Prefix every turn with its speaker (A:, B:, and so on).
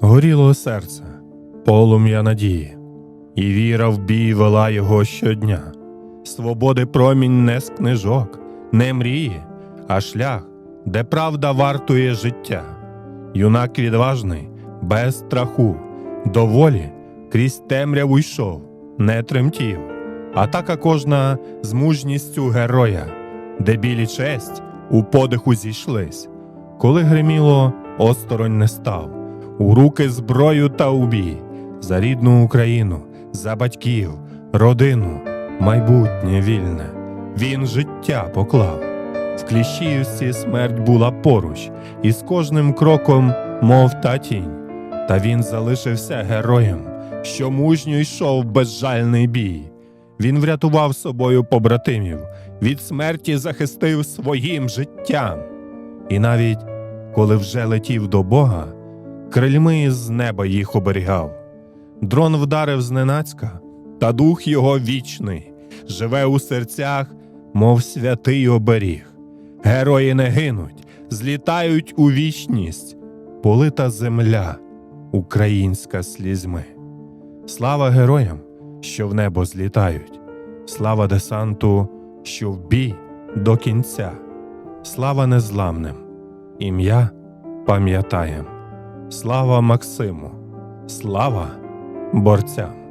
A: Горіло серце, полум'я надії, і віра в бій вела його щодня. Свободи промінь не з книжок, не мрії, а шлях, де правда вартує життя. Юнак відважний, без страху, до волі крізь темряву йшов, не тремтів. Атака кожна з мужністю героя, де білі честь у подиху зійшлись. Коли гриміло, осторонь не став, у руки зброю та у бій, за рідну Україну, за батьків, родину, майбутнє вільне. Він життя поклав. В Кліщіївці смерть була поруч, і з кожним кроком, мов та тінь. Та він залишився героєм, що мужньо йшов безжальний бій. Він врятував собою побратимів, від смерті захистив своїм життям. І навіть коли вже летів до Бога, крильми з неба їх оберігав. Дрон вдарив зненацька, та дух його вічний, живе у серцях, мов святий оберіг. Герої не гинуть, злітають у вічність, полита земля, українська слізьми. Слава героям, що в небо злітають, слава десанту, що в бій до кінця, слава незламним, ім'я пам'ятаєм, слава Максиму, слава борцям.